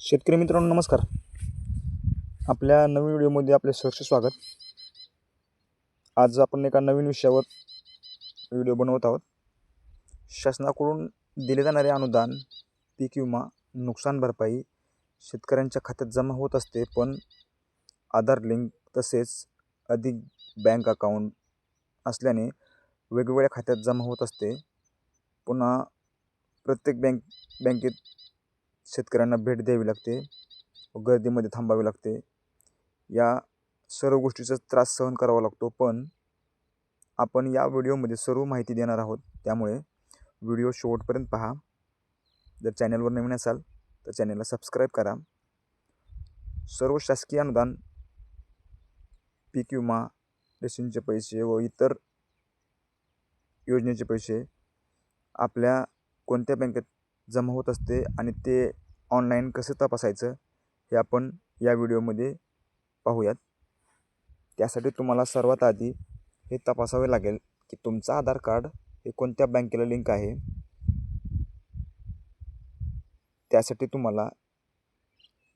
शेतकरी मित्रांनो नमस्कार. आपल्या नवीन व्हिडिओमध्ये आपले सहर्ष स्वागत. आज आपण एका नवीन विषयावर व्हिडिओ बनवत आहोत. शासनाकडून दिले जाणारे अनुदान पीक विमा नुकसान भरपाई शेतकऱ्यांच्या खात्यात जमा होत असते पण आधार लिंक तसेच अधिक बँक अकाउंट असल्याने वेगवेगळ्या खात्यात जमा होत असते. पुन्हा प्रत्येक बँक बँकेत शेतकऱ्यांना भेट द्यावी लागते व गर्दीमध्ये थांबावे लागते. या सर्व गोष्टीचा त्रास सहन करावा लागतो पण आपण या व्हिडिओमध्ये सर्व माहिती देणार आहोत. त्यामुळे व्हिडिओ शेवटपर्यंत पहा. जर चॅनलवर नवीन असाल तर चॅनलला सबस्क्राईब करा. सर्व शासकीय अनुदान पीक विमा रेशनचे पैसे व इतर योजनेचे पैसे आपल्या कोणत्या बँकेत जमा होत असते आणि ते ऑनलाईन कसं तपासायचं हे आपण या व्हिडिओमध्ये पाहूयात. त्यासाठी तुम्हाला सर्वात आधी हे तपासावे लागेल की तुमचं आधार कार्ड हे कोणत्या बँकेला लिंक आहे. त्यासाठी तुम्हाला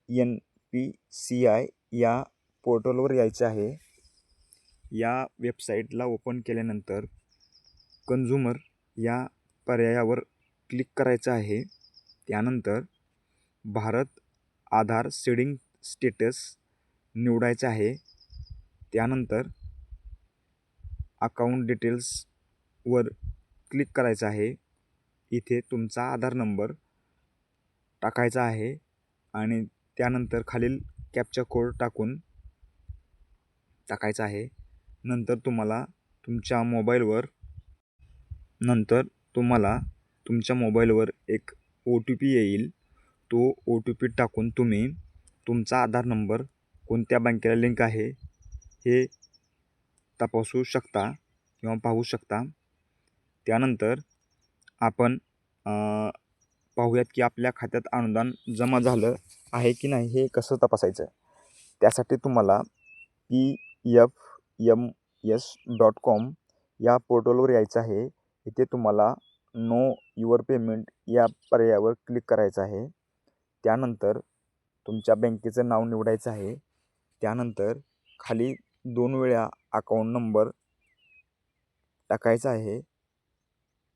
एन पी सी आय या पोर्टलवर यायचं आहे. या वेबसाईटला ओपन केल्यानंतर कन्झ्युमर या पर्यायावर क्लिक करायचं आहे. त्यानंतर भारत आधार सीडिंग स्टेटस निवडायचं आहे. त्यानंतर अकाउंट डिटेल्सवर क्लिक करायचं आहे. इथे तुमचा आधार नंबर टाकायचा आहे आणि त्यानंतर खालील कॅपचा कोड टाकून टाकायचा आहे. नंतर तुम्हाला तुमच्या मोबाईलवर नंतर तुम्हाला तुमच्या मोबाईलवर एक ओ टी पी येईल. तो ओ टी पी टाकून तुम्ही तुमचा आधार नंबर कोणत्या बँकेला लिंक आहे हे तपासू शकता किंवा पाहू शकता. त्यानंतर आपण पाहूयात की आपल्या खात्यात अनुदान जमा झालं आहे की नाही हे कसं तपासायचं? त्यासाठी तुम्हाला P F M S dot com या पोर्टलवर यायचं आहे. इथे तुम्हाला नो युअर पेमेंट या पर्यायावर क्लिक करायचं आहे. त्यानंतर तुमच्या बँकेचं नाव निवडायचं आहे. त्यानंतर खाली दोन वेळा अकाऊंट नंबर टाकायचा आहे.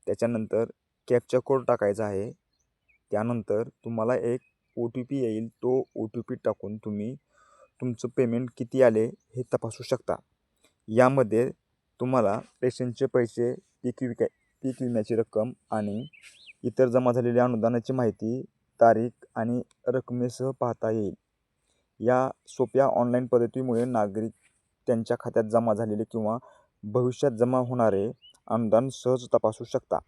त्याच्यानंतर कॅपचा कोड टाकायचा आहे. त्यानंतर तुम्हाला एक ओ टी पी येईल. तो ओ टी पी टाकून तुम्ही तुमचं पेमेंट किती आले हे तपासू शकता. यामध्ये तुम्हाला पेशंटचे पैसे पीक विका पीक विम्याची रक्कम आणि इतर जमा झालेल्या अनुदानाची माहिती तारीख आणि रकमेसह पाहता येईल. या सोप्या ऑनलाईन पद्धतीमुळे नागरिक त्यांच्या खात्यात जमा झालेले किंवा भविष्यात जमा होणारे अनुदान सहज तपासू शकता.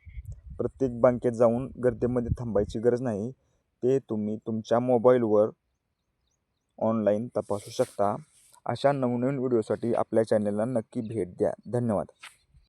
प्रत्येक बँकेत जाऊन गर्दीमध्ये थांबायची गरज नाही. ते तुम्ही तुमच्या मोबाईलवर ऑनलाईन तपासू शकता. अशा नवनवीन व्हिडिओसाठी आपल्या चॅनलला नक्की भेट द्या. धन्यवाद.